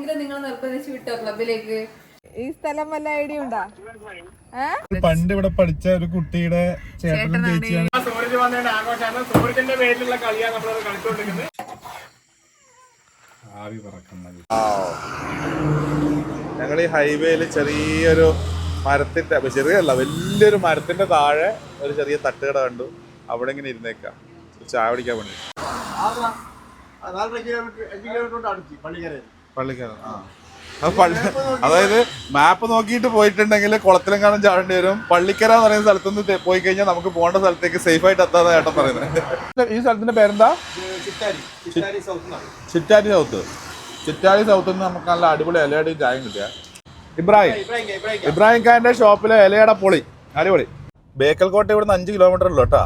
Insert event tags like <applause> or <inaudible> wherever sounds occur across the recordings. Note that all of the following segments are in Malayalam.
ആരെങ്കിലും നിങ്ങൾ നിർബന്ധിച്ച് വിട്ടോ ക്ലബിലേക്ക്? ഈ സ്ഥലം വല്ല ഐഡിയ ഉണ്ടാ? പണ്ട് ഇവിടെ പഠിച്ച ഒരു കുട്ടിയുടെ ചേട്ടനും ചേച്ചിയാണ്. സൂരജ് വന്നതിന്റെ ആഘോഷമാണ്. സൂരജിന്റെ പേരിലുള്ള കളിയാണ് നമ്മളത് കളിച്ചുകൊണ്ടിരിക്കുന്നത്. ആവി പറക്കുന്നത് ഞങ്ങൾ ഈ ഹൈവേയിൽ ചെറിയൊരു മരത്തിന്റെ ചെറിയല്ല വലിയൊരു മരത്തിന്റെ താഴെ ഒരു ചെറിയ തട്ടുകട കണ്ടു. അവിടെ ഇങ്ങനെ ഇരുന്നേക്കാം. ചായ പിടിക്കാൻ വേണ്ടി. പള്ളിക്കാരൻ ആ അത് ആ അതായത് മാപ്പ് നോക്കിയിട്ട് പോയിട്ടുണ്ടെങ്കിൽ കുളത്തിലും കാണാൻ ചാടേണ്ടി വരും. പള്ളിക്കര എന്ന് പറയുന്ന സ്ഥലത്തു നിന്ന് പോയി കഴിഞ്ഞാൽ നമുക്ക് പോകേണ്ട സ്ഥലത്തേക്ക് സേഫ് ആയിട്ട് എത്താതെ ഏട്ടൻ പറയുന്നത്. ഈ സ്ഥലത്തിന്റെ പേരെന്താ? ചിറ്റാരി. സൗത്ത് ചിറ്റാരി സൗത്ത് നിന്ന് നമുക്ക് നല്ല അടിപൊളി ഇലയുടെ ചായം കിട്ടിയ. ഇബ്രാഹിം. ഇബ്രാഹിം ഖാന്റെ ഷോപ്പിലെ ഇലയുടെ പൊളി. അടിപൊളി. ബേക്കൽ കോട്ട ഇവിടുന്ന് അഞ്ച് കിലോമീറ്റർ ഉള്ളു കേട്ടാ.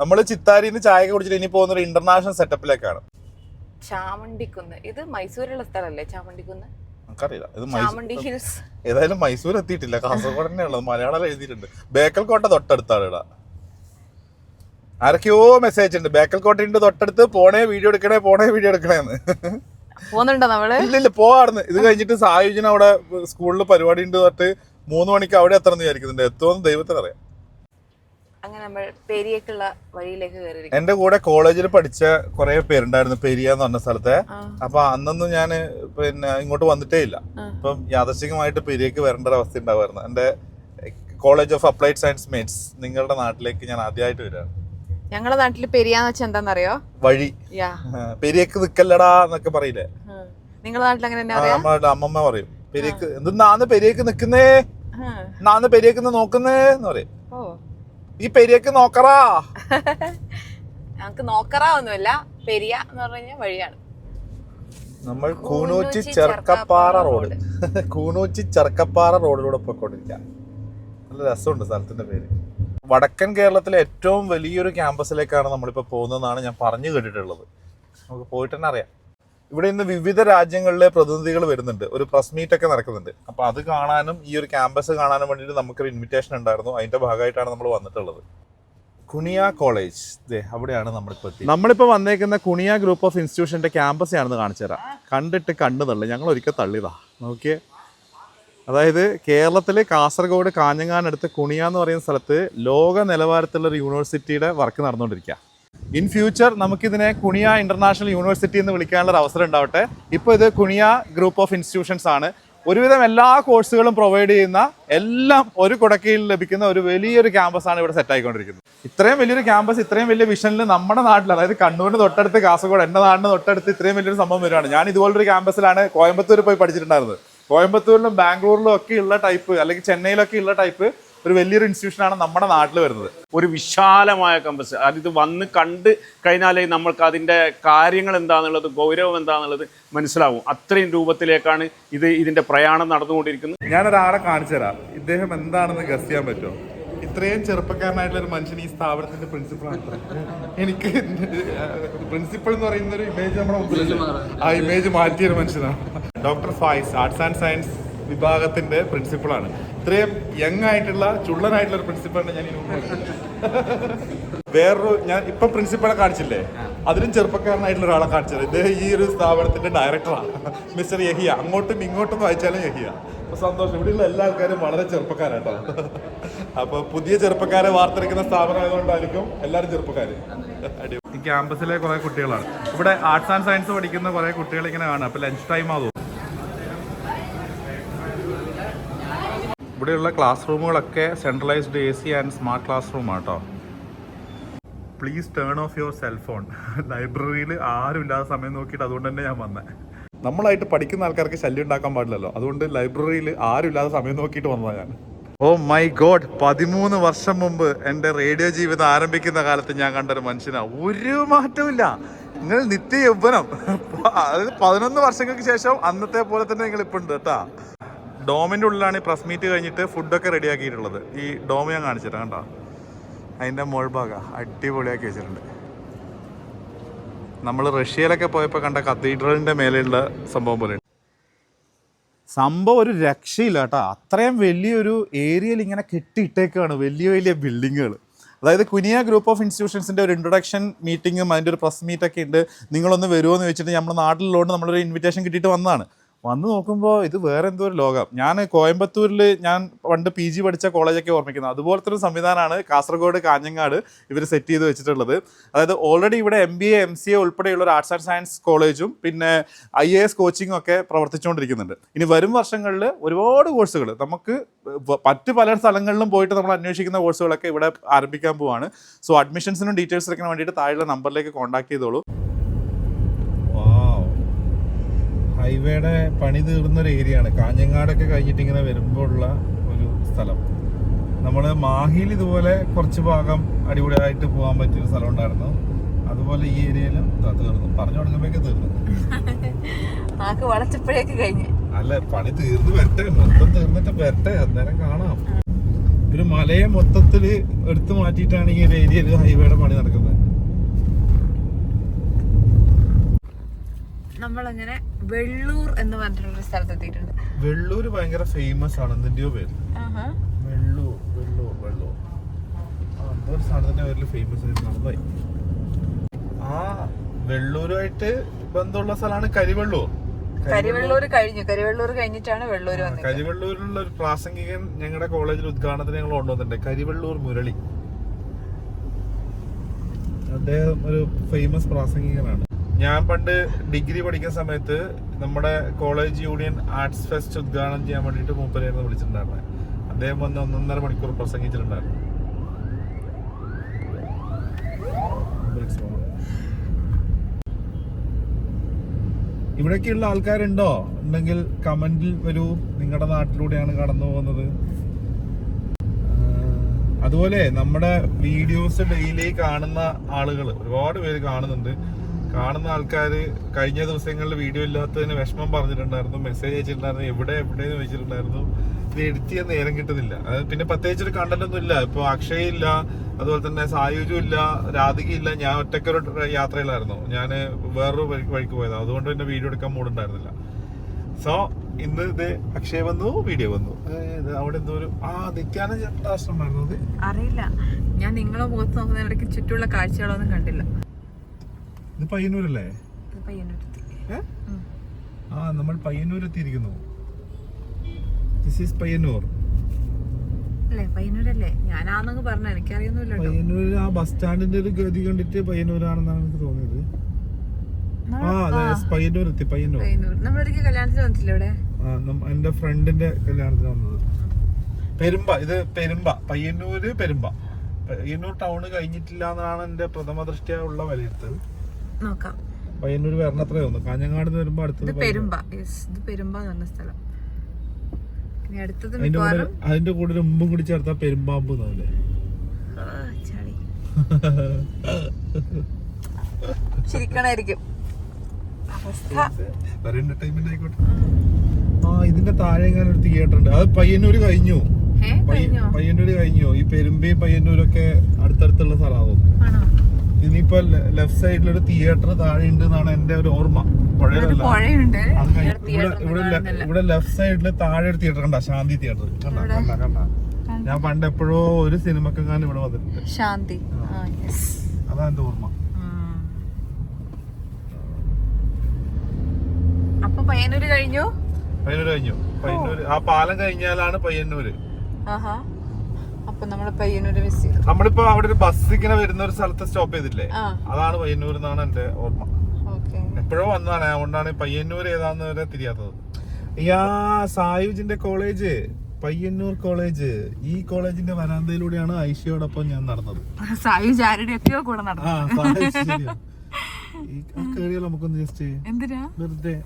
നമ്മൾ ചിത്താരിന്ന് ചായ കുടിച്ചിട്ട് ഇനി പോകുന്ന ഒരു ഇന്റർനാഷണൽ സെറ്റപ്പിലേക്കാണ് ചാമണ്ടിക്കുന്ന് ഇത് മൈസൂരുള്ള സ്ഥലല്ലേ ചാമണ്ടിക്കുന്ന് നമുക്കറിയില്ല. ഇത് ചാമണ്ടി മൈസൂർ ഹിൽസ്. ഏതായാലും മൈസൂർ എത്തിയിട്ടില്ല. കാസർഗോഡ് തന്നെ ഉള്ളത്. മലയാളം എഴുതിയിട്ടുണ്ട്. ബേക്കൽ കോട്ട തൊട്ടടുത്താണ് ഇടാ ആരൊക്കെയോ മെസ്സേജ് ഉണ്ട്. ബേക്കൽ കോട്ടയുടെ തൊട്ടടുത്ത്. പോണേ വീഡിയോ എടുക്കണേ പോണേ വീഡിയോ എടുക്കണേന്ന്. പോകുന്നുണ്ടോ നമ്മൾ? ഇല്ല ഇല്ല പോവാർന്ന്. ഇത് കഴിഞ്ഞിട്ട് സായുജന അവിടെ സ്കൂളിൽ പരിപാടി ഉണ്ട് തൊട്ട് മൂന്ന് മണിക്ക് അവിടെ എത്തണം എന്ന് വിചാരിക്കുന്നുണ്ട്. എത്തുമെന്ന് ദൈവത്തിന് അറിയാം. അങ്ങനെ നമ്മൾ പെരിയേക്കുള്ള വഴിയിലേക്ക് കയറി എന്റെ കൂടെ കോളേജിൽ പഠിച്ച കുറെ പേരുണ്ടായിരുന്നു പെരിയ എന്ന് പറഞ്ഞ സ്ഥലത്തെ. അപ്പൊ അന്നൊന്നും ഞാൻ പിന്നെ ഇങ്ങോട്ട് വന്നിട്ടേ ഇല്ല. ഇപ്പം യാദർശികമായിട്ട് പെരിയക്ക് വരേണ്ട ഒരു അവസ്ഥ ഉണ്ടാവായിരുന്നു. എന്റെ college of applied science mates നിങ്ങളുടെ നാട്ടിലേക്ക് ഞാൻ ആദ്യമായിട്ട് വരികയാണ്. ഞങ്ങളുടെ നാട്ടിൽ പെരിയാന്ന് വെച്ചാൽ എന്താണെന്നറിയോ വഴി. പെരിയക്ക് നിക്കല്ലടാ എന്നൊക്കെ പറയില്ലേ? നിങ്ങളുടെ നാട്ടിൽ അങ്ങനെ അമ്മമ്മ പറയും. പെരിയക്ക് എന്താന്ന് പെരിയക്ക് നിക്കുന്നേ? നാന്ന് പെരിയക്ക് നോക്കുന്നേ എന്ന് പറയും. ഈ പെരിയക്ക് നോക്കറാ. <laughs> ഞങ്ങക്ക് നോക്കറാ ഒന്നുമില്ല. പെരിയ എന്ന് പറഞ്ഞു വഴിയാണ്. നമ്മൾ കൂനൂച്ചി ചെറുക്കപ്പാറ റോഡ്. <laughs> കൂനൂച്ചി ചെറുക്കപ്പാറ റോഡിലൂടെ പോയിക്കൊണ്ടിരിക്കാം. നല്ല രസമുണ്ട് സ്ഥലത്തിന്റെ പേര്. വടക്കൻ കേരളത്തിലെ ഏറ്റവും വലിയൊരു ക്യാമ്പസിലേക്കാണ് നമ്മളിപ്പോൾ പോകുന്നതെന്നാണ് ഞാൻ പറഞ്ഞു കേട്ടിട്ടുള്ളത്. നമുക്ക് പോയിട്ട് തന്നെ അറിയാം. ഇവിടെ ഇന്ന് വിവിധ രാജ്യങ്ങളിലെ പ്രതിനിധികൾ വരുന്നുണ്ട്. ഒരു പ്രസ് മീറ്റ് ഒക്കെ നടക്കുന്നുണ്ട്. അപ്പൊ അത് കാണാനും ഈ ഒരു ക്യാമ്പസ് കാണാനും വേണ്ടിയിട്ട് നമുക്കൊരു ഇൻവിറ്റേഷൻ ഉണ്ടായിരുന്നു. അതിന്റെ ഭാഗമായിട്ടാണ് നമ്മൾ വന്നിട്ടുള്ളത്. കുണിയ കോളേജ് അവിടെയാണ് നമ്മളിപ്പോൾ എത്തി നമ്മളിപ്പോൾ വന്നേക്കുന്ന കുണിയ ഗ്രൂപ്പ് ഓഫ് ഇൻസ്റ്റിറ്റ്യൂഷന്റെ ക്യാമ്പസ് ഞാനൊന്ന് കാണിച്ചു തരാം. കണ്ടിട്ട് കണ്ടു തള്ളി. ഞങ്ങൾ ഒരിക്കൽ തള്ളിയതാ. നോക്കിയേ. അതായത് കേരളത്തിലെ കാസർഗോഡ് കാഞ്ഞങ്ങാനടുത്ത് കുണിയ എന്ന് പറയുന്ന സ്ഥലത്ത് ലോക നിലവാരത്തിലുള്ള ഒരു യൂണിവേഴ്സിറ്റിയുടെ വർക്ക് നടന്നുകൊണ്ടിരിക്കുക ഇൻ ഫ്യൂച്ചർ നമുക്കിതിനെ കുണിയ ഇന്റർനാഷണൽ യൂണിവേഴ്സിറ്റി എന്ന് വിളിക്കാനുള്ള ഒരു അവസരം ഉണ്ടാവട്ടെ. ഇപ്പോൾ ഇത് കുണിയ ഗ്രൂപ്പ് ഓഫ് ഇൻസ്റ്റിറ്റ്യൂഷൻസ് ആണ്. ഒരുവിധം എല്ലാ കോഴ്സുകളും പ്രൊവൈഡ് ചെയ്യുന്ന എല്ലാം ഒരു കുടക്കീഴിൽ ലഭിക്കുന്ന ഒരു വലിയൊരു ക്യാമ്പസ് ആണ് ഇവിടെ സെറ്റ് ആയിക്കൊണ്ടിരിക്കുന്നത്. ഇത്രയും വലിയൊരു ക്യാമ്പസ് ഇത്രയും വലിയ വിഷനിൽ നമ്മുടെ നാട്ടിൽ അതായത് കണ്ണൂരിന് തൊട്ടടുത്ത് കാസർഗോഡ് എന്റെ നാടിന് തൊട്ടടുത്ത് ഇത്രയും വലിയൊരു സംഭവം വരുവാണ്. ഞാൻ ഇതുപോലൊരു ക്യാമ്പസിലാണ് കോയമ്പത്തൂർ പോയി പഠിച്ചിട്ടുണ്ടായിരുന്നത്. കോയമ്പത്തൂരിലും ബാംഗ്ലൂരിലും ഒക്കെ ഉള്ള ടൈപ്പ് അല്ലെങ്കിൽ ചെന്നൈയിലൊക്കെ ഉള്ള ടൈപ്പ് ഒരു വലിയൊരു ഇൻസ്റ്റിറ്റ്യൂഷനാണ് നമ്മുടെ നാട്ടിൽ വരുന്നത്. ഒരു വിശാലമായ കമ്പസ് അതിത് വന്ന് കണ്ട് കഴിഞ്ഞാലേ നമ്മൾക്ക് അതിന്റെ കാര്യങ്ങൾ എന്താണെന്നുള്ളത് ഗൗരവം എന്താണെന്നുള്ളത് മനസ്സിലാവും. അത്രയും രൂപത്തിലേക്കാണ് ഇത് ഇതിന്റെ പ്രയാണം നടന്നുകൊണ്ടിരിക്കുന്നത്. ഞാനൊരാളെ കാണിച്ചു തരാം ഇദ്ദേഹം എന്താണെന്ന് ഗസ് ചെയ്യാൻ പറ്റുമോ? ഇത്രയും ചെറുപ്പക്കാരനായിട്ടുള്ള ഒരു മനുഷ്യൻ ഈ സ്ഥാപനത്തിന്റെ പ്രിൻസിപ്പളാണ് എനിക്ക് പ്രിൻസിപ്പൾ എന്ന് പറയുന്ന ഒരു ഇമേജ് നമ്മുടെ മുമ്പിൽ ആ ഇമേജ് മാറ്റിയ ഒരു മനുഷ്യനാണ്. Doctor Faiz arts and science വിഭാഗത്തിന്റെ പ്രിൻസിപ്പളാണ് ഇത്രയും യങ് ആയിട്ടുള്ള ചുള്ളനായിട്ടുള്ള ഒരു പ്രിൻസിപ്പളിനെ ഞാൻ. വേറൊരു ഞാൻ ഇപ്പൊ പ്രിൻസിപ്പളെ കാണിച്ചില്ലേ? അതിലും ചെറുപ്പക്കാരനായിട്ടുള്ള ഒരാളെ കാണിച്ചത്. ഇദ്ദേഹം ഈ ഒരു സ്ഥാപനത്തിന്റെ ഡയറക്ടറാണ് മിസ്റ്റർ യഹിയ. അങ്ങോട്ടും ഇങ്ങോട്ടും വായിച്ചാലും യഹിയ. അപ്പൊ സന്തോഷം. ഇവിടെയുള്ള എല്ലാ ആൾക്കാരും വളരെ ചെറുപ്പക്കാരാട്ടോ അപ്പൊ പുതിയ ചെറുപ്പക്കാരെ വാർത്തെടുക്കുന്ന സ്ഥാപനം ആയതുകൊണ്ടായിരിക്കും എല്ലാവരും ചെറുപ്പക്കാര്. അടിപൊളി. ക്യാമ്പസിലെ കുറെ കുട്ടികളാണ്. ഇവിടെ ആർട്സ് ആൻഡ് സയൻസ് പഠിക്കുന്ന കുറെ കുട്ടികൾ ഇങ്ങനെ കാണാം. അപ്പൊ ലഞ്ച് ടൈം ആവും. ഇവിടെയുള്ള class റൂമുകളൊക്കെ centralised A C and smart class room ആട്ടോ. Please turn off your cellphone ലൈബ്രറിയിൽ ആരും ഇല്ലാത്ത സമയം നോക്കിയിട്ട് അതുകൊണ്ട് തന്നെ ഞാൻ വന്നത് നമ്മളായിട്ട് പഠിക്കുന്ന ആൾക്കാർക്ക് ശല്യം ഉണ്ടാക്കാൻ പാടില്ലല്ലോ. അതുകൊണ്ട് ലൈബ്രറിയിൽ ആരും ഇല്ലാത്ത സമയം നോക്കിയിട്ട് വന്നതാണ് ഞാൻ. ഓ മൈ ഗോഡ് പതിമൂന്ന് വർഷം മുമ്പ് എന്റെ റേഡിയോ ജീവിതം ആരംഭിക്കുന്ന കാലത്ത് ഞാൻ കണ്ട ഒരു മനുഷ്യനാ. ഒരു മാറ്റമില്ല നിങ്ങൾ നിത്യ യൗവനം <laughs> അതായത് പതിനൊന്ന് വർഷങ്ങൾക്ക് ശേഷം അന്നത്തെ പോലെ തന്നെ നിങ്ങൾ ഇപ്പം ഉണ്ട് കേട്ടാ. ഡോമിന്റെ ഉള്ളിലാണ് ഈ പ്രസ് മീറ്റ് കഴിഞ്ഞിട്ട് ഫുഡൊക്കെ റെഡിയാക്കിയിട്ടുള്ളത് ഈ ഡോം ഞാൻ കാണിച്ചിട്ട് കണ്ടോ? അതിന്റെ മുൾഭാഗ അടിപൊളിയാക്കി വെച്ചിട്ടുണ്ട്. നമ്മൾ റഷ്യയിലൊക്കെ പോയപ്പോൾ കണ്ട കത്തീഡ്രലിന്റെ മേലെയുള്ള സംഭവം പോലെ സംഭവം ഒരു രക്ഷയില്ല കേട്ടോ. അത്രയും വലിയൊരു ഏരിയയിൽ ഇങ്ങനെ കെട്ടിയിട്ടേക്കാണ് വലിയ വലിയ ബിൽഡിങ്ങുകൾ അതായത് കുനിയ ഗ്രൂപ്പ് ഓഫ് ഇൻസ്റ്റിറ്റ്യൂഷൻസിന്റെ ഒരു ഇൻട്രൊഡക്ഷൻ മീറ്റിങ്ങും അതിന്റെ ഒരു പ്രസ് മീറ്റൊക്കെ ഉണ്ട്. നിങ്ങളൊന്ന് വരുമോ എന്ന് വെച്ചിട്ട് നമ്മുടെ നാട്ടിലുള്ളതുകൊണ്ട് നമ്മളൊരു ഇൻവിറ്റേഷൻ കിട്ടിയിട്ട് വന്നതാണ്. വന്ന് നോക്കുമ്പോൾ ഇത് വേറെ എന്തോ ഒരു ലോകം. ഞാൻ കോയമ്പത്തൂരിൽ ഞാൻ പണ്ട് പി ജി പഠിച്ച കോളേജൊക്കെ ഓർമ്മിക്കുന്നത് അതുപോലത്തെ ഒരു സംവിധാനമാണ് കാസർഗോഡ് കാഞ്ഞങ്ങാട് ഇവർ സെറ്റ് ചെയ്ത് വെച്ചിട്ടുള്ളത്. അതായത് ഓൾറെഡി ഇവിടെ M B A M C A ഉൾപ്പെടെയുള്ള ഒരു ആർട്സ് ആൻഡ് സയൻസ് കോളേജും പിന്നെ ഐ എ എസ് കോച്ചിങ്ങും ഒക്കെ പ്രവർത്തിച്ചുകൊണ്ടിരിക്കുന്നുണ്ട്. ഇനി വരും വർഷങ്ങളിൽ ഒരുപാട് കോഴ്സുകൾ നമുക്ക് മറ്റ് പല സ്ഥലങ്ങളിലും പോയിട്ട് നമ്മൾ അന്വേഷിക്കുന്ന കോഴ്സുകളൊക്കെ ഇവിടെ ആരംഭിക്കാൻ പോവാണ്. സോ അഡ്മിഷൻസിനും ഡീറ്റെയിൽസ് എടുക്കാൻ വേണ്ടിയിട്ട് താഴെയുള്ള നമ്പറിലേക്ക് കോൺടാക്ട് ചെയ്തോളൂ. ഹൈവേയുടെ പണി തീർന്നൊരു ഏരിയ ആണ് കാഞ്ഞങ്ങാടൊക്കെ കഴിഞ്ഞിട്ട് ഇങ്ങനെ വരുമ്പോൾ ഉള്ള ഒരു സ്ഥലം. നമ്മൾ മാഹിയിൽ ഇതുപോലെ കുറച്ച് ഭാഗം അടിപൊളിയായിട്ട് പോകാൻ പറ്റിയ ഒരു സ്ഥലം ഉണ്ടായിരുന്നു. അതുപോലെ ഈ ഏരിയയിലും തീർന്നു. പറഞ്ഞു തുടങ്ങുമ്പോഴേക്ക് തീർന്നു. <laughs> ആക്ക് വളച്ചപ്പോഴേക്ക് കഴിഞ്ഞ്. അല്ല പണി തീർന്നു വരട്ടെ. മൊത്തം തീർന്നിട്ട് വരട്ടെ. അന്നേരം കാണാം. ഒരു മലയെ മൊത്തത്തിൽ എടുത്തു മാറ്റിയിട്ടാണ് ഈ ഒരു ഏരിയയിൽ ഹൈവേയുടെ പണി നടക്കുന്നത്. നമ്മളങ്ങനെ വെള്ളൂർ എന്ന് പറഞ്ഞിട്ടുള്ള സ്ഥലത്ത് എത്തിയിട്ടുണ്ട് വെള്ളൂർ ഭയങ്കര ഫേമസ് ആണ്. എന്തിന്റെയോ പേര്. വെള്ളൂർ വെള്ളൂർ വെള്ളൂർ. ആ എന്തോ ഒരു സാധനത്തിന്റെ പേരിൽ ഫേമസ് നടന്നായി ആ വെള്ളൂരുമായിട്ട് ബന്ധമുള്ള സ്ഥലമാണ് കരിവെള്ളൂർ. കരിവെള്ളൂർ കഴിഞ്ഞു. കരിവെള്ളൂർ കഴിഞ്ഞിട്ടാണ് വെള്ളൂർ വന്നത്. കരിവെള്ളൂരിലുള്ള ഒരു പ്രാസംഗികൻ ഞങ്ങളുടെ കോളേജിൽ ഉദ്ഘാടനത്തിന് ഞങ്ങൾ കൊണ്ടുവന്നിട്ടുണ്ട്. കരിവെള്ളൂർ മുരളി. അദ്ദേഹം ഒരു ഫേമസ് പ്രാസംഗികനാണ്. ഞാൻ പണ്ട് ഡിഗ്രി പഠിക്കുന്ന സമയത്ത് നമ്മുടെ കോളേജ് യൂണിയൻ ആർട്സ് ഫെസ്റ്റ് ഉദ്ഘാടനം ചെയ്യാൻ വേണ്ടിയിട്ട് മൂപ്പരായിരുന്നു വിളിച്ചിട്ടുണ്ടായിരുന്നത് അദ്ദേഹം വന്ന് ഒന്നൊന്നര മണിക്കൂർ പ്രസംഗിച്ചിട്ടുണ്ടായിരുന്നു. ഇവിടേക്കുള്ള ആൾക്കാരുണ്ടോ? ഉണ്ടെങ്കിൽ കമന്റിൽ വരൂ. നിങ്ങളുടെ നാട്ടിലൂടെയാണ് കടന്നു പോകുന്നത്. അതുപോലെ നമ്മുടെ വീഡിയോസ് ഡെയിലി കാണുന്ന ആളുകൾ ഒരുപാട് പേര് കാണുന്നുണ്ട്. കാണുന്ന ആൾക്കാർ കഴിഞ്ഞ ദിവസങ്ങളിൽ വീഡിയോ ഇല്ലാത്തതിന് വിഷമം പറഞ്ഞിട്ടുണ്ടായിരുന്നു. മെസ്സേജ് അയച്ചിട്ടുണ്ടായിരുന്നു. എവിടെ എവിടെ എന്ന് വെച്ചിട്ടുണ്ടായിരുന്നു ഇത് എഡിറ്റ് ചെയ്യാൻ നേരം കിട്ടുന്നില്ല. അത് പിന്നെ പ്രത്യേകിച്ച് ഒരു കണ്ടന്റ് ഒന്നും ഇല്ല. ഇപ്പൊ അക്ഷയ ഇല്ല അതുപോലെ തന്നെ സായുജും ഇല്ല രാധിക ഇല്ല. ഞാൻ ഒറ്റക്കൊരു യാത്രയിലായിരുന്നു. ഞാൻ വേറൊരു വഴിക്ക് പോയതാണ് അതുകൊണ്ട് തന്നെ വീഡിയോ എടുക്കാൻ മൂടുണ്ടായിരുന്നില്ല സോ ഇന്ന് ഇത് അക്ഷയ വന്നു വീഡിയോ വന്നു. അവിടെ എന്തോ ഒരു ആ അത് അറിയില്ല. ഞാൻ നിങ്ങളെ മുഖത്ത് നോക്കുന്നതിനിടയ്ക്ക് ചുറ്റുമുള്ള കാഴ്ചകളൊന്നും കണ്ടില്ല. ഇത് പയ്യന്നൂരല്ലേ? ആ നമ്മൾ പയ്യന്നൂർ. എത്തിയിരിക്കുന്നു ദിസ് ഈസ് പയ്യന്നൂർ പയ്യന്നൂര് ആ ബസ് സ്റ്റാൻഡിന്റെ ഒരു ഗതി കണ്ടിട്ട് പയ്യന്നൂരാണെന്നാണ് എനിക്ക് തോന്നിയത്. ആ അതെ പയ്യന്നൂർ എത്തി പയ്യന്നൂർ. നമ്മളൊരിക്കൽ കല്യാണത്തിന് വന്നിട്ടില്ല ഇവിടെ എന്റെ ഫ്രണ്ടിന്റെ കല്യാണത്തിന് വന്നത്. പെരുമ്പ ഇത് പെരുമ്പ പയ്യന്നൂര് പെരുമ്പ. പയ്യന്നൂർ ടൗണ് കഴിഞ്ഞിട്ടില്ല എന്നാണ് എന്റെ പ്രഥമ ദൃഷ്ടിയുള്ള വിലയിരുത്തൽ. നോക്കാം. പയ്യന്നൂർ വരണത്രേ തോന്നുന്നു കാഞ്ഞങ്ങാട് വരുമ്പോ അടുത്തത് പെരുമ്പ. യെസ് ഇത് പെരുമ്പ എന്ന് പറഞ്ഞ സ്ഥലം. ഇനി അടുത്തത് മിക്കവാറും അതിന്റെ കൂടെ ഒരു ഉമ്പും കൂടി ചേർത്താ പെരുമ്പാമ്പ് എന്നാവില്ലേ? ആ, ചളി. ചിരിക്കണായിരിക്കും. ആ ഇതിന്റെ താഴെ എങ്ങാനും ഒരു തിയേറ്റർ ഉണ്ട്. അത് പയ്യന്നൂര് കഴിഞ്ഞു. പയ്യന്നൂര് കഴിഞ്ഞു. ഈ പെരുമ്പയും പയ്യന്നൂരൊക്കെ അടുത്തടുത്തുള്ള സ്ഥലമാവും. ഇനിയിപ്പോ ലെഫ്റ്റ് സൈഡിലൊരു ഒരു തിയേറ്റർ താഴെ ഉണ്ട് എന്നാണ് എന്റെ ഒരു ഓർമ്മ. പുഴയുണ്ട്. ഇവിടെ ഇവിടെ ലെഫ്റ്റ് സൈഡിൽ താഴെ ഒരു തിയേറ്റർ കണ്ട ശാന്തി തിയേറ്റർ കണ്ട കണ്ട കണ്ട. ഞാൻ പണ്ട് എപ്പോഴോ ഒരു സിനിമക്കെങ്ങാനും ഇവിടെ വന്നിട്ടുണ്ട്. ശാന്തി. അതാ എന്റെ ഓർമ്മ. അപ്പൊ പയ്യന്നൂര് കഴിഞ്ഞു? പയ്യന്നൂര് കഴിഞ്ഞു. പയ്യന്നൂര് ആ പാലം കഴിഞ്ഞാലാണ് പയ്യന്നൂര്. ആഹാ. നമ്മളിപ്പോ അവിടെ ഒരു ബസ് ഇങ്ങനെ വരുന്ന ഒരു സ്ഥലത്ത് സ്റ്റോപ്പ് ചെയ്തില്ലേ? അതാണ് പയ്യന്നൂർ എന്നാണ് എന്റെ ഓർമ്മ. ഓക്കെ. എപ്പോഴോ വന്നതാണ്. അതുകൊണ്ടാണ് പയ്യന്നൂർ ഏതാന്ന് വരെ തിരിയാത്തത്. യാ സായുജിന്റെ കോളേജ് പയ്യന്നൂർ കോളേജ് ഈ കോളേജിന്റെ വരാന്തയിലൂടെയാണ് ഐഷയോടൊപ്പം ഞാൻ നടന്നത്. സായു ചാരുടെ ഒക്കെയോ കൂടെ ആ നടന്നു സായുജ് കേറിയാൽ നമുക്കൊന്ന് ജസ്റ്റ് എന്തിനാ? വെറുതെ.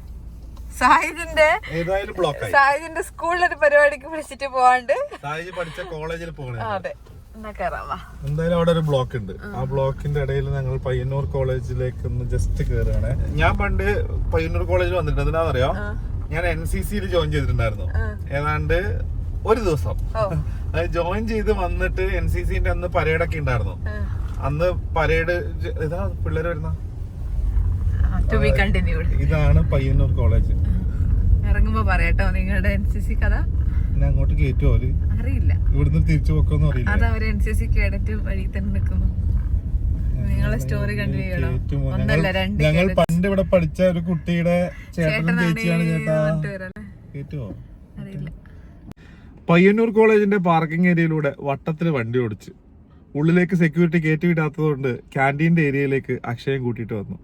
സായുജിന്റെ ഏതായാലും ബ്ലോക്കായി ഒരു സ്കൂളിലൊരു പരിപാടിക്ക് വിളിച്ചിട്ട് പോവാണ്ട്. സായുജ് പഠിച്ച കോളേജിൽ പോകണേ അതെ. എന്തായാലും അവിടെ ഒരു ബ്ലോക്ക് ഉണ്ട്. ആ. ബ്ലോക്കിന്റെ ഇടയിൽ ഞങ്ങൾ പയ്യന്നൂർ കോളേജിലേക്ക് ഒന്ന് ജസ്റ്റ് കയറുകയാണ് ഞാൻ പണ്ട് പയ്യന്നൂർ കോളേജിൽ വന്നിട്ടുണ്ട്. എന്തിനാണെന്നറിയോ ഞാൻ എൻ സി സിയിൽ ജോയിൻ ചെയ്തിട്ടുണ്ടായിരുന്നു. ഏതാണ്ട് ഒരു ദിവസം. ജോയിൻ ചെയ്ത് വന്നിട്ട് എൻ സി സിന്റെ അന്ന് പരേഡൊക്കെ ഉണ്ടായിരുന്നു. അന്ന് പരേഡ് ഇതാ പിള്ളേർ വരുന്ന. ടു ബി കണ്ടിന്യൂഡ് ഇതാണ് പയ്യന്നൂർ കോളേജ്. ഇറങ്ങുമ്പോ പറയട്ടോ നിങ്ങളുടെ എൻ സി സി കഥ. ഞാൻ അങ്ങോട്ട് കേറ്റോ അവർ? അറിയില്ല. ഇവിടുന്ന് തിരിച്ചു പോക്കോന്നു അറിയില്ല. അത് അവർ എൻ സി സി കേഡറ്റ് വഴി തന്നെ നിൽക്കുന്നു നിങ്ങളെ സ്റ്റോറി കണ്ടിന്യൂ ഒന്നല്ല രണ്ട് ഞങ്ങൾ പണ്ട് ഇവിടെ പഠിച്ച ഒരു കുട്ടിയുടെ ചേട്ടനും ചേട്ടനാണ് ചേച്ചിയാണ് ചേട്ടാ. പറഞ്ഞിട്ട് അറിയില്ല. പയ്യന്നൂർ കോളേജിന്റെ പാർക്കിംഗ് ഏരിയയിലൂടെ വട്ടത്തിൽ വണ്ടി ഓടിച്ചു. ഉള്ളിലേക്ക് സെക്യൂരിറ്റി കയറ്റി വിടാത്തതുകൊണ്ട് ക്യാന്റീന്റെ ഏരിയയിലേക്ക് അക്ഷയം കൂട്ടിയിട്ട് വന്നു.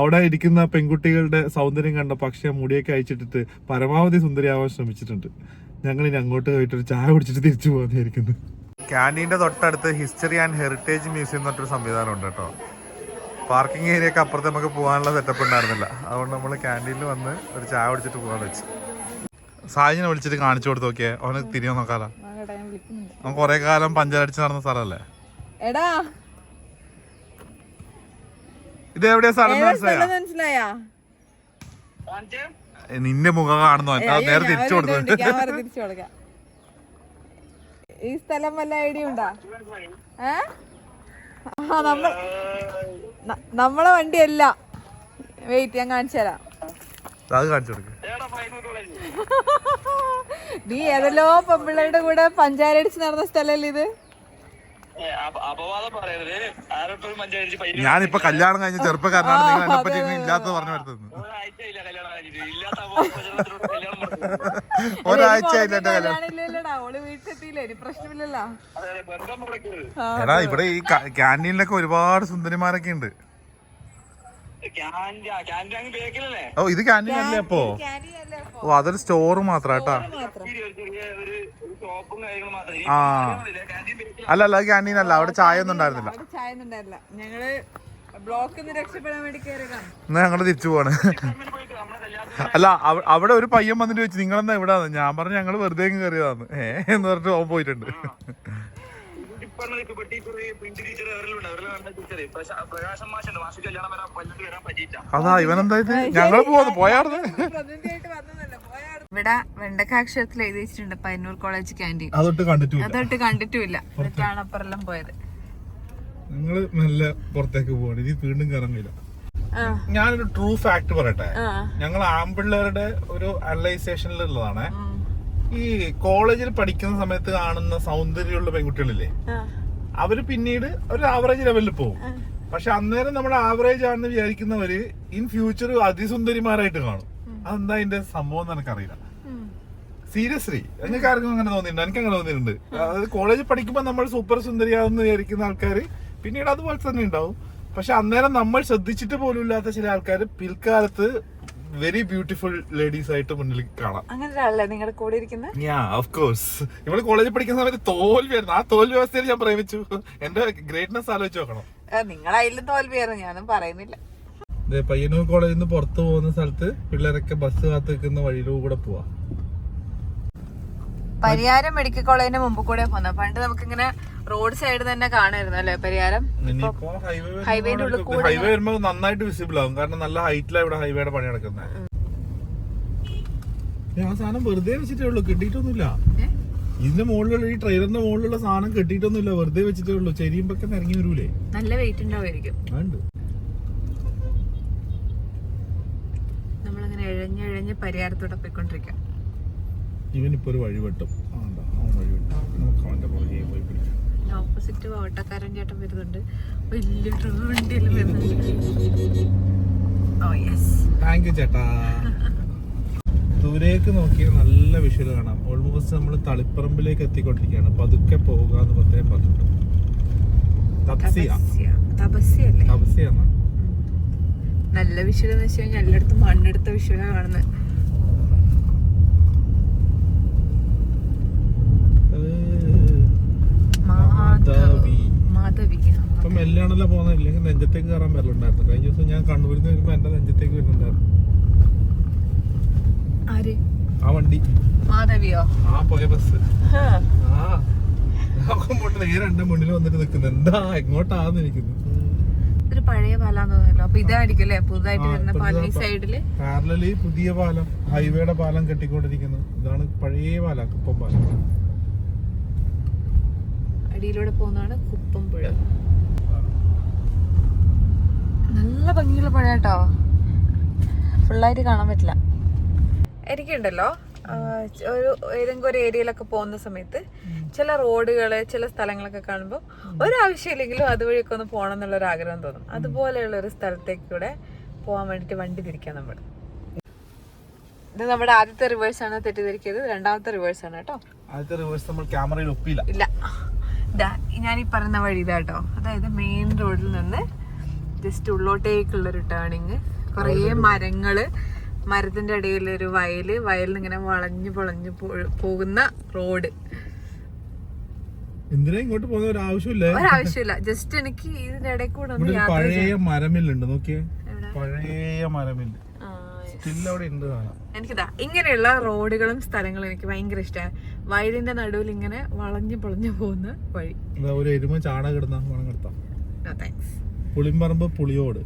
അവിടെ ഇരിക്കുന്ന പെൺകുട്ടികളുടെ സൗന്ദര്യം കണ്ട പക്ഷെ മുടിയൊക്കെ അയച്ചിട്ടിട്ട് പരമാവധി സുന്ദരിയാവാൻ ശ്രമിച്ചിട്ടുണ്ട്. ഞങ്ങൾ ഇനി അങ്ങോട്ട് പോയിട്ട് ഒരു ചായ കുടിച്ചിട്ട് തിരിച്ചു പോകുന്നതായിരിക്കുന്നു ക്യാന്റീന്റെ തൊട്ടടുത്ത് ഹിസ്റ്ററി ആൻഡ് ഹെറിറ്റേജ് മ്യൂസിയം എന്ന് പറഞ്ഞൊരു സംവിധാനം ഉണ്ട് കേട്ടോ. പാർക്കിംഗ് ഏരിയക്ക് അപ്പുറത്ത് നമുക്ക് പോകാനുള്ള സെറ്റപ്പ് ഉണ്ടായിരുന്നില്ല. അതുകൊണ്ട് നമ്മൾ ക്യാന്റീനിൽ വന്ന് ഒരു ചായ കുടിച്ചിട്ട് പോകാൻ വെച്ചു. സായിനെ വിളിച്ചിട്ട് കാണിച്ചു കൊടുത്തു നോക്കിയേ. അവന് തിരിഞ്ഞു നോക്കാലോ. അവൻ കൊറേ കാലം പഞ്ചരടിച്ച് നടന്ന സ്ഥലമല്ലേ? എടാ ഇത് എവിടെയാ സ്ഥലം മനസ്സിലായോ? നിന്റെ മുഖം കാണുന്നു. നേരെ തിരിച്ചു കൊടുത്തു ഈ സ്ഥലം വല്ല ഐഡിയ ഉണ്ടാ? ഏ? ആ അല്ല നമ്മളെ വണ്ടിയല്ല. വെയിറ്റ് ഞാൻ കാണിച്ചു തരാം. അത് കാണിച്ചു കൊടുക്ക്. <laughs> നീ ഏതല്ലോ പെമ്പിള്ളയുടെ കൂടെ പഞ്ചാരടിച്ച് നടന്ന സ്ഥലല്ലേ ഇത് അപവാദം പറയരുത് ആരോട്ടും പഞ്ചായത്ത് പയ്യൻ ഞാനിപ്പോ കല്യാണം കഴിഞ്ഞ ചെറുപ്പക്കാരനാണ് നിങ്ങൾ എന്നെ പറ്റി ഇല്ലാത്തത് പറഞ്ഞു വരുന്നത് ഒരാഴ്ചയില്ല കല്യാണം കഴിഞ്ഞിട്ട്. ഇല്ലാത്ത അപവാദം പ്രചരണത്തിലൂടെ കല്യാണം മുടക്കുന്നു. ഒരാഴ്ച എന്റെ കല്യാണം. എടാ ഇവിടെ ഈ ക്യാന്റീനിലൊക്കെ ഒരുപാട് സുന്ദരിമാരൊക്കെ ഉണ്ട്. ഓ ഇത് ക്യാന്റീൻ അല്ലേ അപ്പോ? ക്യാന്റീൻ അല്ലേ അപ്പൊ? ഓ അതൊരു സ്റ്റോർ മാത്രം. ആ. അല്ല അല്ല ക്യാന്റീൻ അല്ല. അവിടെ ചായ ഒന്നും ഉണ്ടായിരുന്നില്ല. ചായ ഒന്നും ഞങ്ങൾ ബ്ലോക്ക് രക്ഷപ്പെടാൻ വേണ്ടി എന്നാ ഞങ്ങൾ തിരിച്ചു പോവാണ്. <laughs> അല്ല അവിടെ ഒരു പയ്യൻ വന്നിട്ട് ചോദിച്ചു നിങ്ങളെന്താ ഇവിടെ? ഞാൻ പറഞ്ഞു ഞങ്ങൾ വെറുതെ കയറിയതാന്ന് ഏ എന്ന് പറഞ്ഞിട്ട് ഓൻ പോയിട്ടുണ്ട്. അതാ ഇവനെന്താ ഇത്? ഞങ്ങൾ പോവാന്ന്. പോയാർന്ന് ഇവിടെ വെണ്ടക്ക അക്ഷരത്തിൽ എഴുതി വെച്ചിട്ടുണ്ട് പയ്യന്നൂർ കോളേജ് ക്യാന്റീൻ അതൊട്ട് കണ്ടിട്ടില്ല അതൊട്ട് കണ്ടിട്ടില്ല എന്നിട്ടാണ് അപ്പുറം പോയത്. നിങ്ങൾ മെല്ലെ പുറത്തേക്ക് പോവാണ്. ഇനി വീണ്ടും കറങ്ങില്ല ഞാനൊരു ട്രൂ ഫാക്ട് പറയട്ടെ. ഞങ്ങൾ ആമ്പിള്ളേരുടെ ഒരു അനലൈസേഷനിലുള്ളതാണ്. ഈ കോളേജിൽ പഠിക്കുന്ന സമയത്ത് കാണുന്ന സൗന്ദര്യമുള്ള പെൺകുട്ടികളില്ലേ. അവർ പിന്നീട് ഒരു ആവറേജ് ലെവലിൽ പോകും പക്ഷെ അന്നേരം നമ്മൾ ആവറേജ് ആണെന്ന് വിചാരിക്കുന്നവര് ഇൻ ഫ്യൂച്ചർ അതിസുന്ദരിമാരായിട്ട് കാണും. അതെന്താ അതിന്റെ സംഭവം എന്ന് എനിക്കറിയില്ല. സീരിയസ്ലി. എനിക്ക് ആർക്കും അങ്ങനെ തോന്നിയിട്ടുണ്ട്. എനിക്ക് അങ്ങനെ തോന്നിയിട്ടുണ്ട്. അതായത് കോളേജിൽ പഠിക്കുമ്പോൾ നമ്മൾ സൂപ്പർ സുന്ദരിയാവുന്ന വിചാരിക്കുന്ന ആൾക്കാർ പിന്നീട് അതുപോലെ തന്നെ ഉണ്ടാവും. പക്ഷെ അന്നേരം നമ്മൾ ശ്രദ്ധിച്ചിട്ട് പോലും ഇല്ലാത്ത ചില ആൾക്കാർ പിൽക്കാലത്ത് വെരി ബ്യൂട്ടിഫുൾ ലേഡീസ് ആയിട്ട് മുന്നിൽ കാണാം. അങ്ങനെ നിങ്ങളുടെ കൂടെ ഇരിക്കുന്നത് യാ ഓഫ് കോഴ്സ് ഇവൾ കോളേജിൽ പഠിക്കുന്ന സമയത്ത് തോൽവിയായിരുന്നു ആ തോൽവി അവസ്ഥയിൽ ഞാൻ പ്രേമിച്ചു. എന്റെ ഗ്രേറ്റ്നെസ് ആലോചിച്ച് നോക്കണം. നിങ്ങളതിലും തോൽവിയായിരുന്നു. ഞാനും പറയുന്നില്ല. പയ്യന്നൂർ കോളേജിൽ നിന്ന് പുറത്തു പോകുന്ന സ്ഥലത്ത് പിള്ളേരൊക്കെ ബസ് കാത്തു നിൽക്കുന്ന വഴിയിലൂടെ പോവാ. പരിയാരം മെഡിക്കൽ കോളേജിന്റെ മുമ്പ് കൂടെ പോന്ന പണ്ട് നമുക്ക് ഇങ്ങനെ റോഡ് സൈഡ് തന്നെ കാണായിരുന്നു അല്ലെ പരിയാരം? ഹൈവേന്റെ ഉള്ളിൽ കൂടെ ഹൈവേ വരുമ്പോ നന്നായിട്ട് വിസിബിൾ ആവും. കാരണം നല്ല ഹൈറ്റിലാണ് ഇവിടെ ഹൈവേയുടെ പണി നടക്കുന്നത് ആ സാധനം വെറുതെ വെച്ചിട്ടേ ഉള്ളൂ കിട്ടിയിട്ടൊന്നുമില്ല. ഇതിന്റെ മുകളിലുള്ള ഈ ട്രെയിലറിന്റെ മുകളിലുള്ള സാധനം കിട്ടിയിട്ടൊന്നുമില്ല വെറുതെ വെച്ചിട്ടേ ഉള്ളൂ. ചെരിയുമ്പൊക്കെ ഇറങ്ങി വരൂലേ? നല്ല വെയിറ്റ് ഉണ്ടാവുമായിരിക്കും. ഉണ്ട് നമ്മളങ്ങനെ എഴഞ്ഞ് പരിയാരത്തോടെ പോയിക്കൊണ്ടിരിക്കാം. ഇവനിപ്പോ ഒരു വഴി വെട്ടും ആ, ഉണ്ടാ, അവൻ വഴി വെട്ടും നമുക്ക് അവന്റെ പുറകെ പോയി പിടിക്കാം. ഓപ്പോസിറ്റ് ഓട്ടക്കാരൻ ചേട്ടൻ വരുന്നുണ്ട്. വലിയൊരു വണ്ടിയെല്ലാം വരുന്നുണ്ട്. ഓ യെസ് താങ്ക് യു ചേട്ടാ. ദൂരേക്ക് നോക്കിയാൽ നല്ല വിഷ്വൽ കാണാം. ഓൾമോസ്റ്റ് നമ്മൾ തളിപ്പറമ്പിലേക്ക് എത്തിക്കൊണ്ടിരിക്കുകയാണ്. പതുക്കെ പോകുക എന്ന് പ്രത്യേകം പറഞ്ഞിട്ടുണ്ട്. തപസിയ. നല്ല വിഷ്വൽ എന്ന് വെച്ച് കഴിഞ്ഞാൽ എല്ലായിടത്തും മണ്ണെടുത്ത വിഷ്വലാണ് കാണുന്നത് മെല്ലാണല്ലോ പോകുന്നത്. ഇല്ലെങ്കിൽ നെഞ്ചത്തേക്ക് കയറാൻ വരലുണ്ടായിരുന്നു കഴിഞ്ഞ ദിവസം ഞാൻ കണ്ണൂരിൽ നിന്ന് വരുമ്പോ എന്റെ നെഞ്ചത്തേക്ക് വരുന്നുണ്ടായിരുന്നു. ആ വണ്ടി. മാധവിയോ? ആ പോയ ബസ് ആ. നോക്കുമ്പോട്ട് നേരെ എന്റെ മുന്നിൽ വന്നിട്ട് നിൽക്കുന്നു. എന്താ എങ്ങോട്ടാന്ന് ഇരിക്കുന്നു ഇതൊരു പഴയ പാലാന്ന് തോന്നുന്നല്ലോ അപ്പൊ ഇതായിരിക്കും അല്ലേ? പുതുതായിട്ട് വരുന്ന പാലം ഈ സൈഡിൽ പുതിയ പാലം ഹൈവേയുടെ പാലം കെട്ടിക്കൊണ്ടിരിക്കുന്നു. ഇതാണ് പഴയ പാലം കുപ്പം പാലം അടിയിലൂടെ പോകുന്നതാണ് കുപ്പം പുഴ നല്ല ഭംഗിയുള്ള പുഴ കേട്ടോ ഫുള്ളായിട്ട് കാണാൻ പറ്റില്ല. എനിക്കുണ്ടല്ലോ. ഒരു ഏതെങ്കിലും ഒരു ഏരിയയിലൊക്കെ പോകുന്ന സമയത്ത് ചില റോഡുകൾ ചില സ്ഥലങ്ങളൊക്കെ കാണുമ്പോൾ ഒരാവശ്യമില്ലെങ്കിലും അതുവഴിയൊക്കെ ഒന്ന് പോകണം എന്നുള്ള ഒരു ആഗ്രഹം തോന്നും. അതുപോലെയുള്ള ഒരു സ്ഥലത്തേക്ക് കൂടെ പോകാൻ വേണ്ടിട്ട് വണ്ടി തിരിക്കാം നമ്മൾ ഇത് നമ്മുടെ ആദ്യത്തെ റിവേഴ്സ് ആണ് തെറ്റിദ്ധരിക്കുന്നത് രണ്ടാമത്തെ റിവേഴ്സ് ആണ് കേട്ടോ. ആദ്യത്തെ റിവേഴ്സ് നമ്മൾ ക്യാമറയിൽ ഒപ്പിയില്ല. ഇല്ല. ഇതാ ഞാൻ ഈ പറഞ്ഞ വഴി ഇതാട്ടോ. അതായത് മെയിൻ റോഡിൽ നിന്ന് ജസ്റ്റ് ഉള്ളോട്ടേക്കുള്ളൊരു ടേണിങ് കുറേ മരങ്ങൾ മരത്തിന്റെ ഇടയിലൊരു വയൽ വയലിൽ ഇങ്ങനെ വളഞ്ഞു പൊളഞ്ഞു പോകുന്ന റോഡ്. എന്തിനാ ഇങ്ങോട്ട് പോകുന്ന ഒരു ആവശ്യമില്ല? ഒരാവശ്യമില്ല. ജസ്റ്റ് എനിക്ക് ഇതിന്റെ ഇടയിൽ കൂടെ ഒന്ന് യാത്ര പഴയ മരമില്ലുണ്ട് നോക്കിയേ. പഴയ മരമില്ല്. എനിക്കിതാ ഇങ്ങനെയുള്ള റോഡുകളും സ്ഥലങ്ങളും എനിക്ക് ഭയങ്കര ഇഷ്ടമാണ് വയലിന്റെ നടുവിൽ ഇങ്ങനെ വളഞ്ഞു പൊളഞ്ഞു പോകുന്ന വഴി. ഒരു എരുമ ചാണകം കിടത്താം താങ്ക്സ് പുളിമ്പറമ്പ് പുളിയോട്.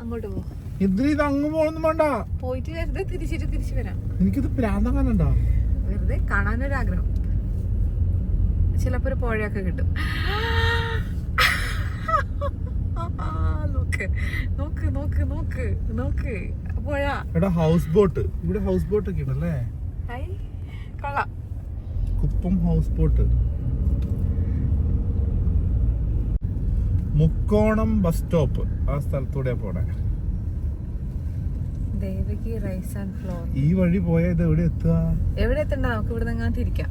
അങ്ങോട്ട് പോ. എന്തിനാ ഇത് അങ്ങ് പോകണമെന്ന് വേണ്ട. പോയിട്ട് വെറുതെ തിരിച്ചിട്ട് തിരിച്ചു വരാം. എനിക്കിത് പ്രാന്തങ്ങാനുണ്ടോ വെറുതെ കാണാനൊരാഗ്രഹം. ചിലപ്പോ ഒരു പുഴയൊക്കെ കിട്ടും. നോക്ക് നോക്ക് നോക്ക് നോക്ക് നോക്ക്. പുഴ. എടാ ഹൗസ് ബോട്ട് ഇവിടെ ഹൗസ് ബോട്ട് ഒക്കെ ഉണ്ടല്ലേ? കൊള്ളാം. Kuppam house boat Mukkonam bus stop ആ സ്ഥലത്തൂടെ പോണേ. Devaki rice and flour. ഈ വഴി പോയാൽ ഇത് എവിടെ എത്തുക? എവിടെ എത്തണ്ട? നമുക്ക് ഇവിടെ നിന്ന് തിരിക്കാം.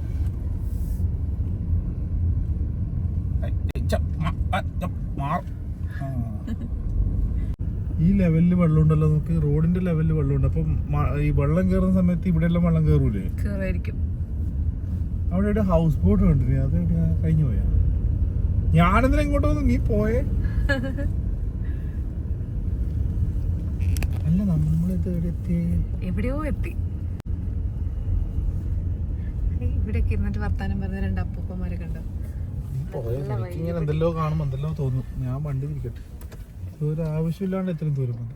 ഈ ലെവലിൽ വെള്ളം ഉണ്ടല്ലോ നമുക്ക്. റോഡിന്റെ ലെവലിൽ വെള്ളമുണ്ട്. അപ്പം അപ്പൊ ഈ വെള്ളം കയറുന്ന സമയത്ത് ഇവിടെ എല്ലാം വെള്ളം കയറൂലേ അവിടെ ഒരു ഹൗസ് ബോട്ട് കണ്ടില്ലേ അത് കഴിഞ്ഞു പോയാ? ഞാനെന്തിനാ ഇങ്ങോട്ട് വന്നു നീ പോയേ? അല്ല നമ്മളിത് എവിടെ എവിടെയോ എത്തി. ഏയ്, ഇവിടെയൊക്കെ ഇരുന്നിട്ട് വർത്താനം പറഞ്ഞ രണ്ട് അപ്പൂപ്പന്മാരെ കണ്ടോ. ഇങ്ങനെ എന്തെല്ലോ കാണുമ്പോ എന്തെല്ലോ തോന്നും. ഞാൻ വണ്ടി തിരിക്കട്ടെ. ഒരു ആവശ്യമില്ലാണ്ട് എത്രയും ദൂരം വന്നു.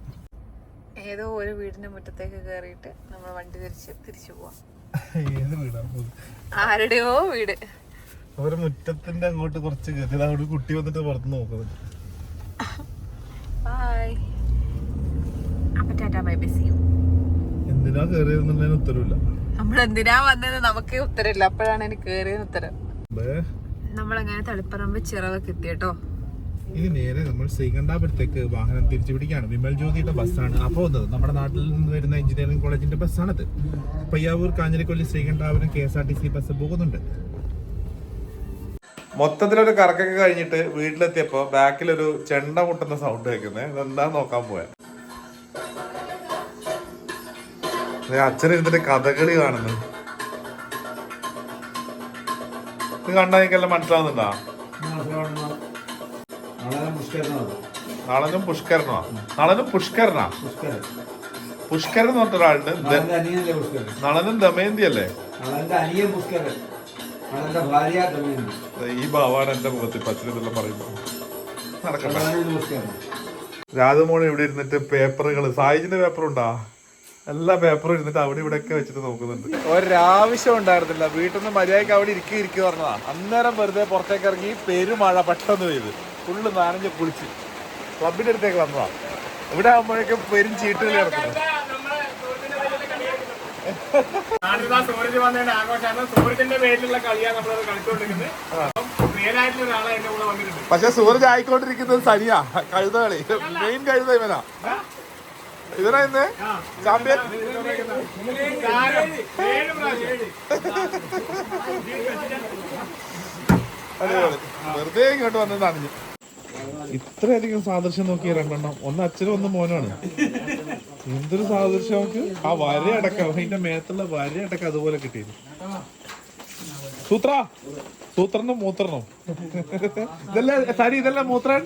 ഏതോ ഒരു വീടിന്റെ മുറ്റത്തേക്ക് കയറിയിട്ട് നമ്മൾ വണ്ടി തിരിച്ച് തിരിച്ചു പോവാം. ഏത് വീടാ? പോകുന്നത് ആരുടെയോ വീട്. അവരെ മുറ്റത്തിന്റെ അങ്ങോട്ട് കുറച്ച് കയറി അവിടെ കുട്ടി വന്നിട്ട് പുറത്ത് നോക്കുന്നത്. എന്തിനാ കേറിയതെന്നുള്ളതിന് ഉത്തരവില്ല. നമ്മളെന്തിനാ വന്നത് നമുക്ക് ഉത്തരവില്ല. അപ്പോഴാണ് എനിക്ക് കേറിയതിന് ഉത്തരം. നമ്മളെങ്ങനെ തളിപ്പറമ്പ് ചിറവൊക്കെ എത്തിയട്ടോ. ഇത് നേരെ നമ്മൾ ശ്രീകണ്ഠാപുരത്തേക്ക് വാഹനം തിരിച്ചു പിടിക്കുകയാണ്. വിമൽ ജ്യോതിയുടെ ബസ്സാണ്. പോകുന്നത് നമ്മുടെ നാട്ടിൽ നിന്ന് വരുന്ന എഞ്ചിനീയറിംഗ് കോളേജിന്റെ ബസ്സാണത്. Payyavur Kanhirakolli Sreekandapuram K S R T C bus പോകുന്നുണ്ട്. മൊത്തത്തിലൊരു കറക്കൊക്കെ കഴിഞ്ഞിട്ട് വീട്ടിലെത്തിയപ്പോ ബാക്കിലൊരു ചെണ്ട മുട്ടുന്ന സൗണ്ട് കേൾക്കുന്നത് ഇതെന്താ നോക്കാൻ പോയാ അച്ഛനിരുന്നിട്ട് കഥകളി കാണുന്നു. ഇത് കണ്ടാ എനിക്കെല്ലാം മനസ്സിലാവുന്നുണ്ടോ? നളനും പുഷ്കരനോ? നളനും പുഷ്കരനാ? പുഷ്കരൻ എന്ന് പറഞ്ഞ ഒരാളുണ്ട് നളനും ദമയന്തി അല്ലേ അനിയൻ പുഷ്കരൻ. ഈ ഭാവാണ് എന്റെ മുഖത്ത് പച്ചിലെല്ലാം പറയുമ്പോ. നടക്കട്ടെ. അവനൊരു ഇവിടെ ഇരുന്നിട്ട് പേപ്പറുകൾ സായിജിന്റെ പേപ്പർ ഉണ്ടാ എല്ലാ പേപ്പറും ഇരുന്നിട്ട് അവിടെ ഇവിടെ ഒക്കെ വെച്ചിട്ട് നോക്കുന്നുണ്ട്. ഒരാവശ്യം ഉണ്ടായിരുന്നില്ല. വീട്ടിൽ നിന്ന് മര്യാദയ്ക്ക് അവിടെ ഇരിക്കുക ഇരിക്കുക പറഞ്ഞതാ. അന്നേരം വെറുതെ പുറത്തേക്ക് ഇറങ്ങി പെരുമഴ പെട്ടെന്ന് പെയ്ത്. ഫുള്ള് നനഞ്ഞ് കുളിച്ച്. ക്ലബിന്റെ അടുത്തേക്ക് വന്നതാ. ഇവിടെ ആകുമ്പോഴേക്കും പെരും ചീട്ടുകൾ കിടക്കുന്നു നാട്ടിൽ സൂരജ് വന്നതിന്റെ ആഘോഷമാണ്. സൂരജിന്റെ പേരിലുള്ള കളിയാണ് നമ്മളത് കളിച്ചുകൊണ്ടിരിക്കുന്നത്. റിയലായിട്ടുള്ള ഒരാളെ എന്റെ കൂടെ വന്നിട്ടുണ്ട്. പക്ഷെ സൂരജ് ആയിക്കൊണ്ടിരിക്കുന്നത് സനിയാ. കഴുത കളി. മെയിൻ കഴുത ഇവനാ. ഇവനാ ഇന്ന്? ചാമ്പ്യൻ? അടിപൊളി. വെറുതെ ഇങ്ങോട്ട് വന്നതാണ് നനഞ്ഞു ഇത്രയധികം സാദൃശ്യം നോക്കിയ രണ്ടെണ്ണം. ഒന്ന് അച്ഛനും ഒന്ന് മോനാണ് എന്തൊരു സാദൃശ്യം നമുക്ക്? ആ വര അടക്കം. അതിന്റെ മേത്തുള്ള വര അടക്കം അതുപോലെ കിട്ടിയത് സൂത്ര? സൂത്രനും മൂത്രനും. ഇതല്ലേ സരി ഇതല്ലേ മൂത്രൻ?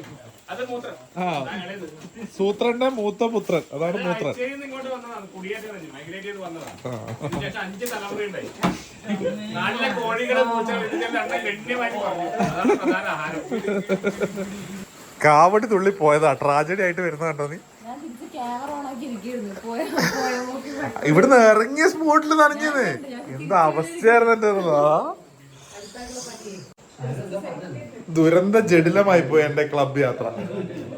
ആ. സൂത്രന്റെ മൂത്ത പുത്രൻ. അതാണ് മൂത്രൻ. കാവടി തുള്ളി പോയതാ. ട്രാജഡി ആയിട്ട് വരുന്ന കണ്ടോ നീ? ഇവിടുന്ന് ഇറങ്ങിയ സ്പോട്ടിൽ നനഞ്ഞത് എന്താ അവസ്ഥയായിരുന്നു എന്റെ ദുരന്ത ജടിലമായി പോയി എന്റെ ക്ലബ് യാത്ര.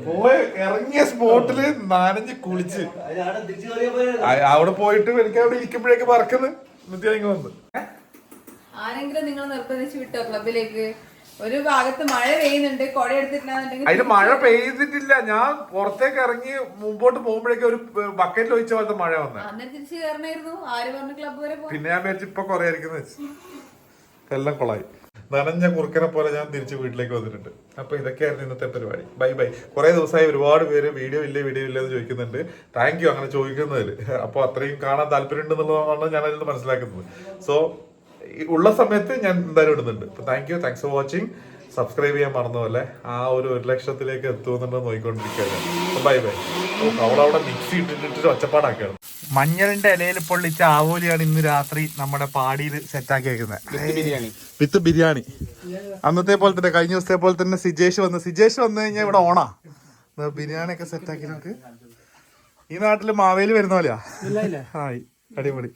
പോയ ഇറങ്ങിയ സ്പോട്ടിൽ നനഞ്ഞ് കുളിച്ച്. അവിടെ പോയിട്ട് എനിക്ക് അവിടെ ഇരിക്കുമ്പോഴേക്ക് പറക്കുന്നത് നിത്യ വന്ന്. ആരെങ്കിലും നിങ്ങൾ നിർബന്ധിച്ചു വിട്ടോ ക്ലബിലേക്ക് ഒരു ഭാഗത്ത് മഴ പെയ്യുന്നുണ്ട് കൊട എടുത്തിട്ടില്ലാന്നുണ്ടെങ്കിൽ അതിന് മഴ പെയ്തിട്ടില്ല. ഞാൻ പുറത്തേക്ക് ഇറങ്ങി മുമ്പോട്ട് പോകുമ്പോഴേക്കും ഒരു ബക്കറ്റിൽ ഒഴിച്ച പോലത്തെ മഴ വന്നു. അന്നേരം തിരിച്ച് കയറണായിരുന്നു ആര് പറഞ്ഞു ക്ലബ് വരെ പിന്നെ ഞാൻ വിചാരിച്ചു ഇപ്പൊ കൊറേ ആയിരിക്കും വെച്ച്. എല്ലാം കൊളായി. നനഞ്ഞ കുറുക്കനെ പോലെ ഞാൻ തിരിച്ച് വീട്ടിലേക്ക് വന്നിട്ടുണ്ട്. അപ്പൊ ഇതൊക്കെയായിരുന്നു ഇന്നത്തെ പരിപാടി. Bye bye. കുറെ ദിവസമായി ഒരുപാട് പേര് വീഡിയോ ഇല്ലേ വീഡിയോ ഇല്ലേ എന്ന് ചോദിക്കുന്നുണ്ട്. താങ്ക് യു അങ്ങനെ ചോദിക്കുന്നതിൽ അപ്പോൾ അത്രയും കാണാൻ താല്പര്യം ഉണ്ടെന്നുള്ളതാണ് ഞാൻ അതിൽ നിന്ന് മനസ്സിലാക്കുന്നത്. സോ ഉള്ള സമയത്ത് ഞാൻ എന്തായാലും ഇടുന്നുണ്ട്. അപ്പൊ thank you thanks for watching subscribe ചെയ്യാൻ മറന്നുപോലെ ആ ഒരു ഒരു ലക്ഷത്തിലേക്ക് എത്തുമെന്നുണ്ടെന്ന് നോക്കിക്കൊണ്ടിരിക്കുകയാണ്. ബൈ ബൈ അവളവിടെ മിക്സി ഇട്ടിട്ട് ഒച്ചപ്പാടാക്കുകയാണ്. മഞ്ഞളിന്റെ ഇലയിൽ പൊള്ളിച്ച ആവോലിയാണ് ഇന്ന് രാത്രി നമ്മുടെ പാടിയിൽ സെറ്റാക്കി വെക്കുന്നത്. വിത്ത് ബിരിയാണി. അന്നത്തെ പോലെ തന്നെ കഴിഞ്ഞ ദിവസത്തെ പോലെ തന്നെ സിജേഷ് വന്ന്. സിജേഷ് വന്നു കഴിഞ്ഞാൽ ഇവിടെ ഓണാ. ബിരിയാണി ഒക്കെ സെറ്റാക്കി നമുക്ക്. ഈ നാട്ടിൽ മാവേലി വരുന്ന പോലെയാ? ആയി. അടിപൊളി.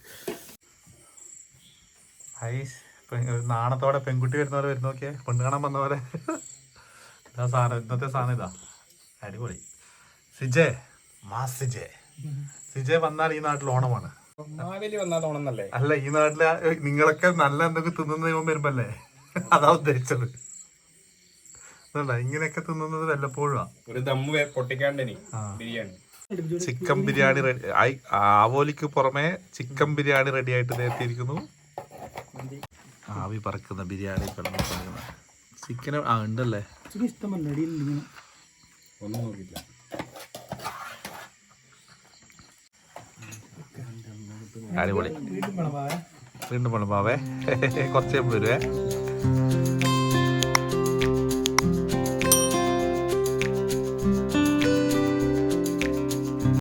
ഹായ് ഒരു നാണത്തോടെ പെൺകുട്ടി വരുന്നവരെ വരുന്നു നോക്കിയേ. പെണ്ണ് കാണാൻ വന്നവരെ പോലെ. ഇതാ സാധനം ഇന്നത്തെ സാധനം ഇതാ. അടിപൊളി. Size mass size. സിജേ വന്നാൽ ഈ നാട്ടിൽ ഓണമാണ്. അല്ല ഈ നാട്ടിൽ നിങ്ങളൊക്കെ നല്ല എന്തൊക്കെ തിന്നുന്ന ദൈവം വരുമ്പല്ലേ? അതാ ഉദ്ദേശിച്ചത്. ഇങ്ങനെയൊക്കെ തിന്നുന്നത് വല്ലപ്പോഴും ഒരു ദമ്മ് ബിരിയാണി. ചിക്കൻ ബിരിയാണി റെഡി ആവോലിക്ക് പുറമെ ചിക്കൻ ബിരിയാണി റെഡി ആയിട്ട് നേരത്തിയിരിക്കുന്നു ആവി പറക്കുന്ന ബിരിയാണി കിടന്നു ചിക്കൻ ആ ഉണ്ടല്ലേ? ഇഷ്ടമല്ല അടിയിൽ ഒന്നും നോക്കില്ല അടിപൊളി. വീണ്ടും പോണം ബാവേ കുറച്ച് വരുവേ.